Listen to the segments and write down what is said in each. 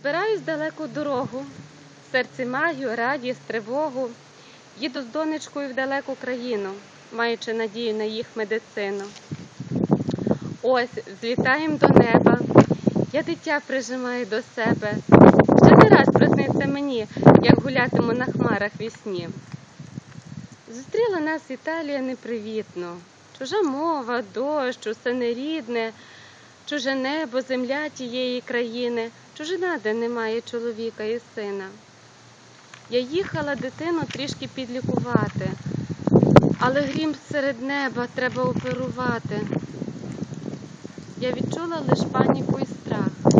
Збираюсь далеку дорогу, серці маю радість, тривогу. Їду з донечкою в далеку країну, маючи надію на їх медицину. Ось злітаємо до неба, я дитя прижимаю до себе. Ще не раз присниться мені, як гулятиму на хмарах вісні. Зустріла нас Італія непривітно. Чужа мова, дощ, усе нерідне, чуже небо, земля тієї країни, чужина, де немає чоловіка і сина. Я їхала дитину трішки підлікувати, але грім серед неба треба оперувати. Я відчула лиш паніку і страх,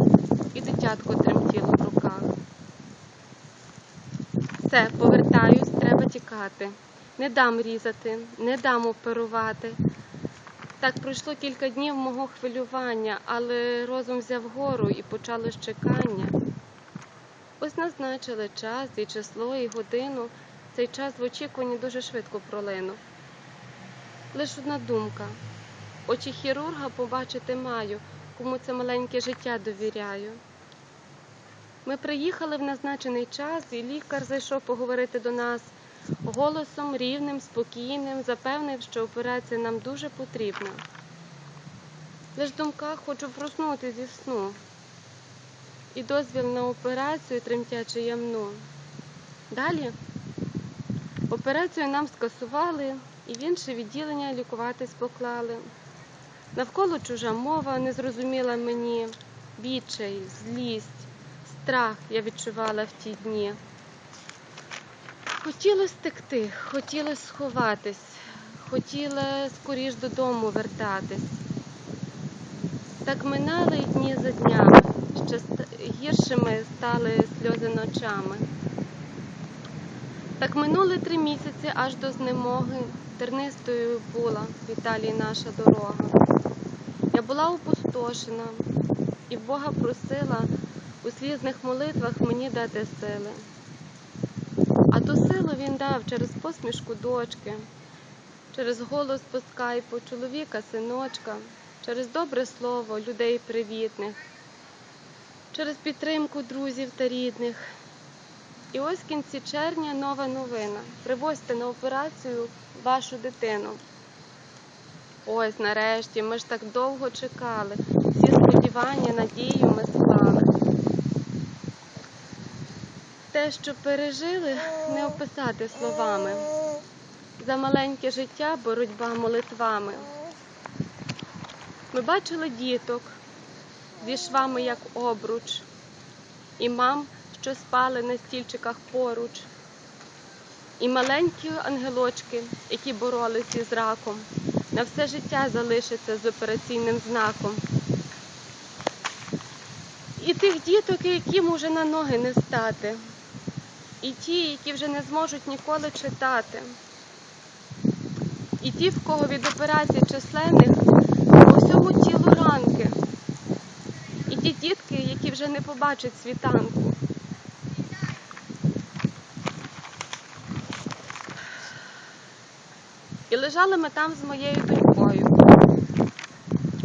і дитятко тремтіло в руках. Все, повертаюсь, треба тікати. Не дам різати, не дам оперувати. Так пройшло кілька днів мого хвилювання, але розум взяв гору і почалось чекання. Ось назначили час і число, і годину. Цей час в очікуванні дуже швидко пролинув. Лиш одна думка. Очі хірурга побачити маю, кому це маленьке життя довіряю. Ми приїхали в назначений час, і лікар зайшов поговорити до нас голосом рівним, спокійним, запевнив, що операція нам дуже потрібна. Лиш в думках хочу проснути зі сну. І дозвіл на операцію тремтячи ямну. Далі операцію нам скасували і в інше відділення лікуватись поклали. Навколо чужа мова не зрозуміла мені, відчай, злість, страх я відчувала в ті дні. Хотілося втекти, хотілося сховатись, хотіла скоріш додому вертатись. Так минали дні за днями, ще гіршими стали сльози ночами. Так минули три місяці аж до знемоги, тернистою була в Італії наша дорога. Я була опустошена і Бога просила у слізних молитвах мені дати сили. А ту силу він дав через посмішку дочки, через голос по скайпу, чоловіка, синочка, через добре слово людей привітних, через підтримку друзів та рідних. І ось в кінці червня нова новина. Привозьте на операцію вашу дитину. Ось нарешті, ми ж так довго чекали. Всі сподівання, надію ми Що пережили, не описати словами. За маленьке життя боротьба молитвами. Ми бачили діток зі швами, як обруч, і мам, що спали на стільчиках поруч, і маленькі ангелочки, які боролися з раком, на все життя залишаться з операційним знаком. І тих діток, яким уже на ноги не стати, і ті, які вже не зможуть ніколи читати, і ті, в кого від операцій численних по всьому тілу ранки, і ті дітки, які вже не побачать світанку. І лежали ми там з моєю донькою.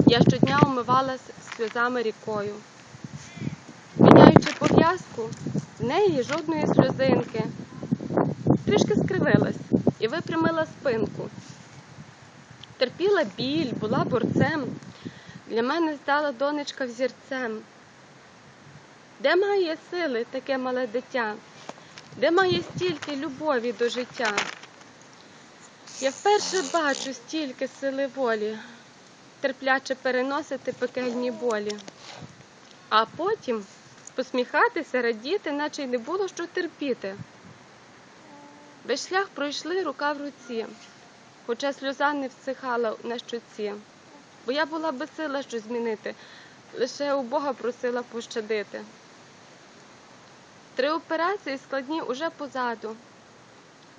Я щодня умивалась сльозами рікою. Міняючи пов'язку, в неї жодної сльозинки. Трішки скривилась і випрямила спинку. Терпіла біль, була борцем. Для мене стала донечка взірцем. Де має сили таке мале дитя? Де має стільки любові до життя? Я вперше бачу стільки сили волі, терпляче переносити пекельні болі, а потім посміхатися, радіти, наче й не було що терпіти. Весь шлях пройшли рука в руці, хоча сльоза не всихала на щоці, бо я була безсила щось змінити, лише у Бога просила пощадити. Три операції складні уже позаду.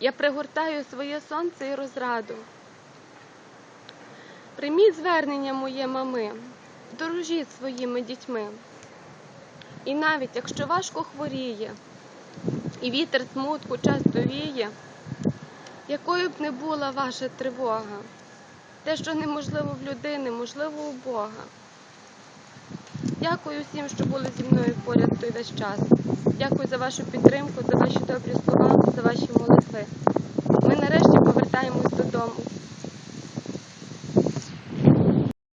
Я пригортаю своє сонце і розраду. Прийміть звернення моє мами, дорожіть своїми дітьми. І навіть якщо важко хворіє, і вітер смутку часто віє, якою б не була ваша тривога, те, що неможливо в людини, можливо у Бога. Дякую всім, що були зі мною поряд той весь час. Дякую за вашу підтримку, за ваші добрі слова, за ваші молитви. Ми нарешті повертаємось додому.